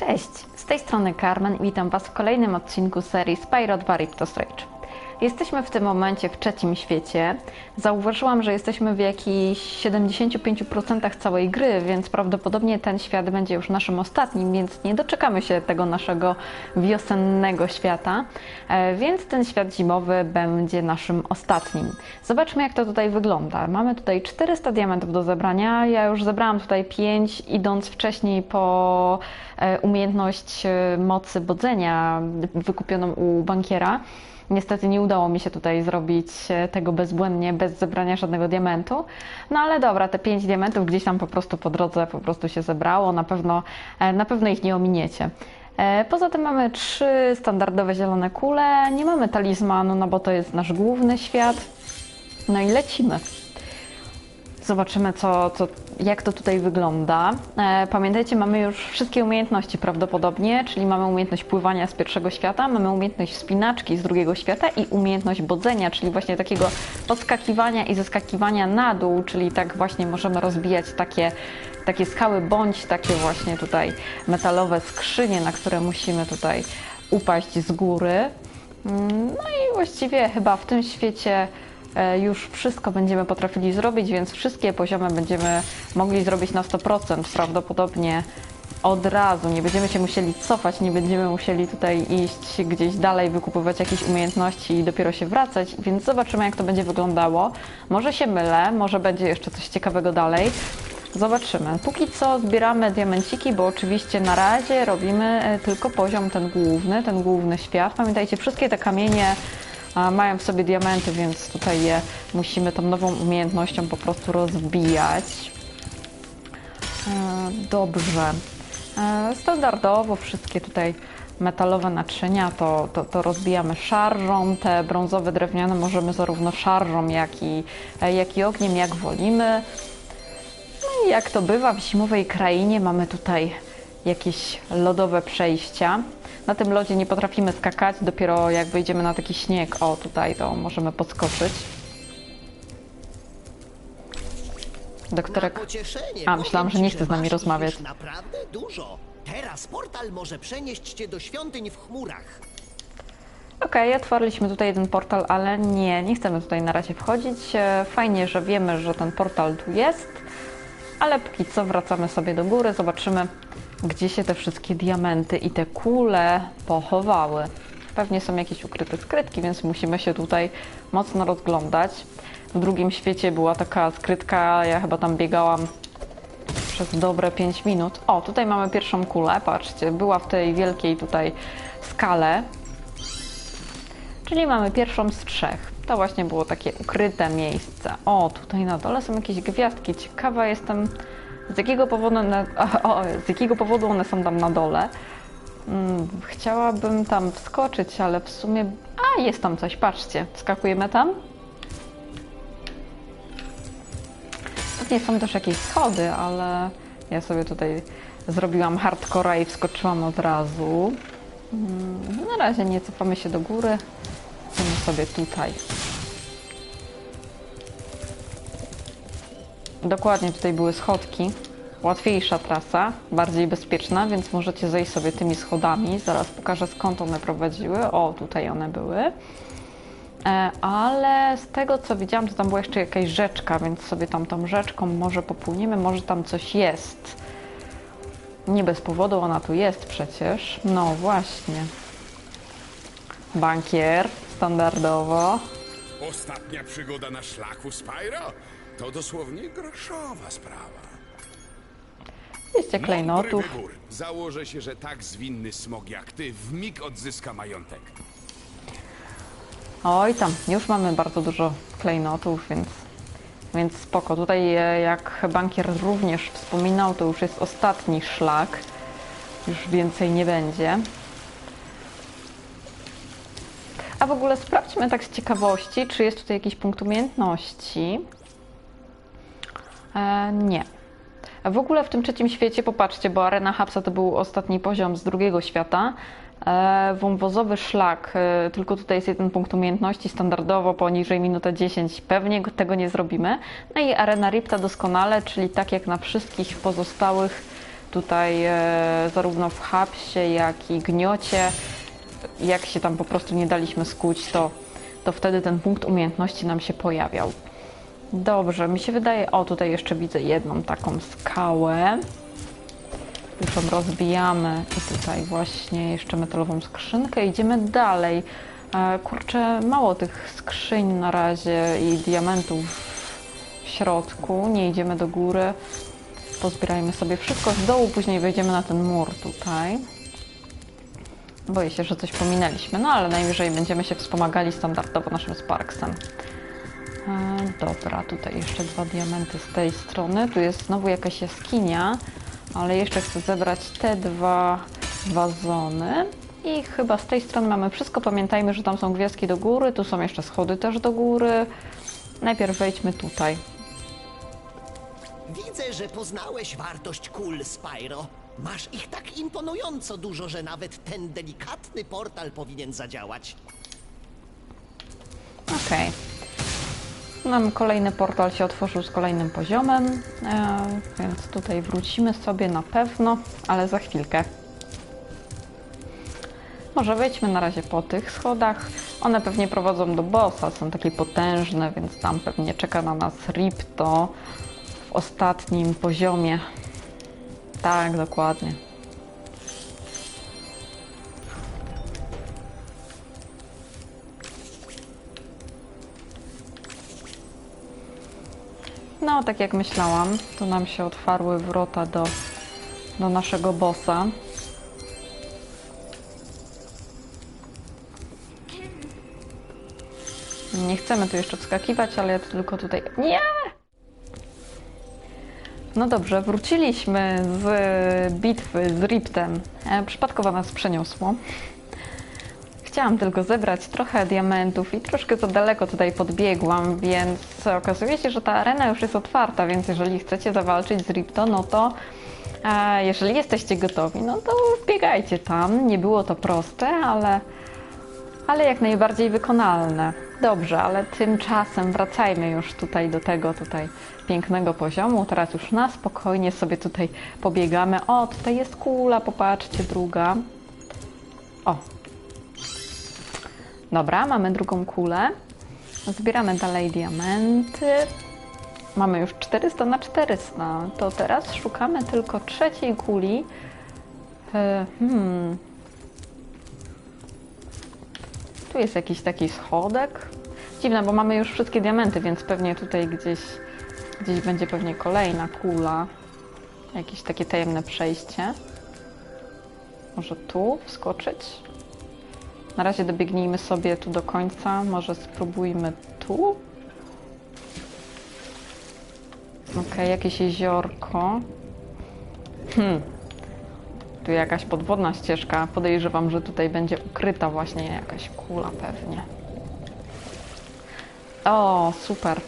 Cześć, z tej strony Carmen i witam Was w kolejnym odcinku serii Spyro 2 Riptos Rage. Jesteśmy w tym momencie w trzecim świecie. Zauważyłam, że jesteśmy w jakichś 75% całej gry, więc prawdopodobnie ten świat będzie już naszym ostatnim, więc nie doczekamy się tego naszego wiosennego świata, E, więc ten świat zimowy będzie naszym ostatnim. Zobaczmy, jak to tutaj wygląda. Mamy tutaj 400 diamentów do zebrania. Ja już zebrałam tutaj 5, idąc wcześniej po e, umiejętność e, mocy bodzenia wykupioną u bankiera. Niestety nie udało mi się tutaj zrobić e, tego bezbłędnie, bez zebrania żadnego diamentu. No ale dobra, te 5 diamentów gdzieś tam po prostu po drodze po prostu się zebrało. Na pewno, e, na pewno ich nie ominiecie. E, Poza tym mamy trzy standardowe zielone kule. Nie mamy talizmanu, no bo to jest nasz główny świat. No i lecimy. Zobaczymy, co, co, jak to tutaj wygląda. E, pamiętajcie, mamy już wszystkie umiejętności prawdopodobnie, czyli mamy umiejętność pływania z pierwszego świata, mamy umiejętność wspinaczki z drugiego świata i umiejętność bodzenia, czyli właśnie takiego podskakiwania i zeskakiwania na dół, czyli tak właśnie możemy rozbijać takie, takie skały, bądź takie właśnie tutaj metalowe skrzynie, na które musimy tutaj upaść z góry. Mm, No i właściwie chyba w tym świecie już wszystko będziemy potrafili zrobić, więc wszystkie poziomy będziemy mogli zrobić na 100%. Prawdopodobnie od razu. Nie będziemy się musieli cofać, nie będziemy musieli tutaj iść gdzieś dalej, wykupywać jakieś umiejętności i dopiero się wracać, więc zobaczymy, jak to będzie wyglądało. Może się mylę, może będzie jeszcze coś ciekawego dalej. Zobaczymy. Póki co zbieramy diamenciki, bo oczywiście na razie robimy e, tylko poziom ten główny, ten główny świat. Pamiętajcie, wszystkie te kamienie mają w sobie diamenty, więc tutaj je musimy tą nową umiejętnością po prostu rozbijać. E, Dobrze. E, Standardowo wszystkie tutaj metalowe naczynia to, to, to rozbijamy szarżą. Te brązowe, drewniane możemy zarówno szarżą, jak i, e, jak i ogniem, jak wolimy. No i jak to bywa w zimowej krainie, mamy tutaj jakieś lodowe przejścia. Na tym lodzie nie potrafimy skakać, dopiero jak wyjdziemy na taki śnieg, o tutaj to możemy podskoczyć. Doktorek A, myślałam, że nie chce z nami rozmawiać. naprawdę dużo. Teraz portal może przenieść cię do świątyń w chmurach. Okej, otworzyliśmy tutaj jeden portal, ale nie, nie chcemy tutaj na razie wchodzić. E, Fajnie, że wiemy, że ten portal tu jest, ale póki co wracamy sobie do góry, zobaczymy, gdzie się te wszystkie diamenty i te kule pochowały. Pewnie są jakieś ukryte skrytki, więc musimy się tutaj mocno rozglądać. W drugim świecie była taka skrytka, ja chyba tam biegałam przez dobre 5 minut. O, tutaj mamy pierwszą kulę, patrzcie, była w tej wielkiej tutaj skale. Czyli mamy pierwszą z trzech. To właśnie było takie ukryte miejsce. O, tutaj na dole są jakieś gwiazdki. Ciekawa jestem, z jakiego powodu one, o, z jakiego powodu one są tam na dole. Mm, chciałabym tam wskoczyć, ale w sumie... A, jest tam coś, patrzcie. Wskakujemy tam. Pewnie są też jakieś schody, ale ja sobie tutaj zrobiłam hardcore i wskoczyłam od razu. Mm, Na razie nie cofamy się do góry. Idziemy sobie tutaj. Dokładnie tutaj były schodki. Łatwiejsza trasa, bardziej bezpieczna, więc możecie zejść sobie tymi schodami. Zaraz pokażę skąd one prowadziły. O, tutaj one były. E, Ale z tego co widziałam, to tam była jeszcze jakaś rzeczka, więc sobie tam tą rzeczką może popłyniemy, może tam coś jest. Nie bez powodu ona tu jest przecież. No właśnie. Bankier, standardowo. Ostatnia przygoda na szlaku Spyro to dosłownie groszowa sprawa. 200 klejnotów. Mądry wybór. Założę się, że tak zwinny smog jak ty w mig odzyska majątek. Oj tam, już mamy bardzo dużo klejnotów, więc, więc spoko. Tutaj e, jak bankier również wspominał, to już jest ostatni szlak. Już więcej nie będzie. A w ogóle sprawdźmy tak z ciekawości, czy jest tutaj jakiś punkt umiejętności. E, nie. W ogóle w tym trzecim świecie, popatrzcie, bo Arena Hapsa to był ostatni poziom z drugiego świata. E, wąwozowy szlak, e, tylko tutaj jest jeden punkt umiejętności, standardowo poniżej minuta 10 pewnie go- tego nie zrobimy. No i Arena Ripta doskonale, czyli tak jak na wszystkich pozostałych tutaj e, zarówno w hapsie, jak i gniocie, jak się tam po prostu nie daliśmy skuć, to, to wtedy ten punkt umiejętności nam się pojawiał. Dobrze, mi się wydaje, o tutaj jeszcze widzę jedną taką skałę. Już ją rozbijamy i tutaj właśnie jeszcze metalową skrzynkę. Idziemy dalej. E, Kurczę, mało tych skrzyń na razie i diamentów w środku. Nie idziemy do góry. Pozbierajmy sobie wszystko z dołu, później wejdziemy na ten mur tutaj. Boję się, że coś pominęliśmy, no ale najwyżej będziemy się wspomagali standardowo naszym Sparksem. E, dobra, tutaj jeszcze dwa diamenty z tej strony. Tu jest znowu jakaś jaskinia, ale jeszcze chcę zebrać te dwa wazony. I chyba z tej strony mamy wszystko. Pamiętajmy, że tam są gwiazdki do góry, tu są jeszcze schody też do góry. Najpierw wejdźmy tutaj. Widzę, że poznałeś wartość kul, Spyro. Masz ich tak imponująco dużo, że nawet ten delikatny portal powinien zadziałać. Okej. Nam kolejny portal się otworzył z kolejnym poziomem, e, więc tutaj wrócimy sobie na pewno, ale za chwilkę. Może wejdźmy na razie po tych schodach. One pewnie prowadzą do bossa, są takie potężne, więc tam pewnie czeka na nas Ripto w ostatnim poziomie. Tak, dokładnie. No, tak jak myślałam, to nam się otwarły wrota do, do naszego bossa. Nie chcemy tu jeszcze wskakiwać, ale ja tylko tutaj... Nie! No dobrze, wróciliśmy z bitwy z Riptem. E, Przypadkowo nas przeniosło. Chciałam tylko zebrać trochę diamentów i troszkę za daleko tutaj podbiegłam, więc okazuje się, że ta arena już jest otwarta, więc jeżeli chcecie zawalczyć z Ripto, no to e, jeżeli jesteście gotowi, no to wbiegajcie tam. Nie było to proste, ale, ale jak najbardziej wykonalne. Dobrze, ale tymczasem wracajmy już tutaj do tego tutaj pięknego poziomu. Teraz już na spokojnie sobie tutaj pobiegamy. O, tutaj jest kula, popatrzcie, druga. O, Dobra, mamy drugą kulę. Zbieramy dalej diamenty. Mamy już 400 na 400. To teraz szukamy tylko trzeciej kuli. E, Hmm. Tu jest jakiś taki schodek. Dziwne, bo mamy już wszystkie diamenty, więc pewnie tutaj gdzieś, gdzieś będzie pewnie kolejna kula. Jakieś takie tajemne przejście. Może tu wskoczyć? Na razie dobiegnijmy sobie tu do końca. Może spróbujmy tu. Okej, jakieś jeziorko. Hmm. Tu jakaś podwodna ścieżka. Podejrzewam, że tutaj będzie ukryta właśnie jakaś kula pewnie. O, super.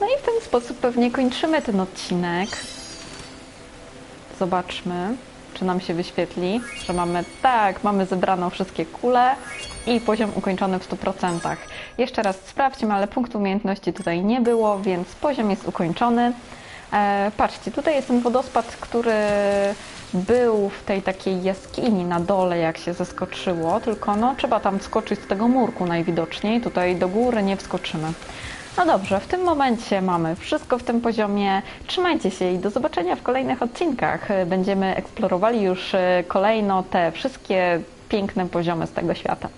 No i w ten sposób pewnie kończymy ten odcinek. Zobaczmy, czy nam się wyświetli, że mamy, tak, mamy zebraną wszystkie kule i poziom ukończony w 100%. Jeszcze raz sprawdźmy, ale punktu umiejętności tutaj nie było, więc poziom jest ukończony. E, patrzcie, tutaj jest ten wodospad, który był w tej takiej jaskini na dole, jak się zeskoczyło, tylko no, trzeba tam skoczyć z tego murku najwidoczniej, tutaj do góry nie wskoczymy. No dobrze, w tym momencie mamy wszystko w tym poziomie. Trzymajcie się i do zobaczenia w kolejnych odcinkach. Będziemy eksplorowali już e, kolejno te wszystkie piękne poziomy z tego świata.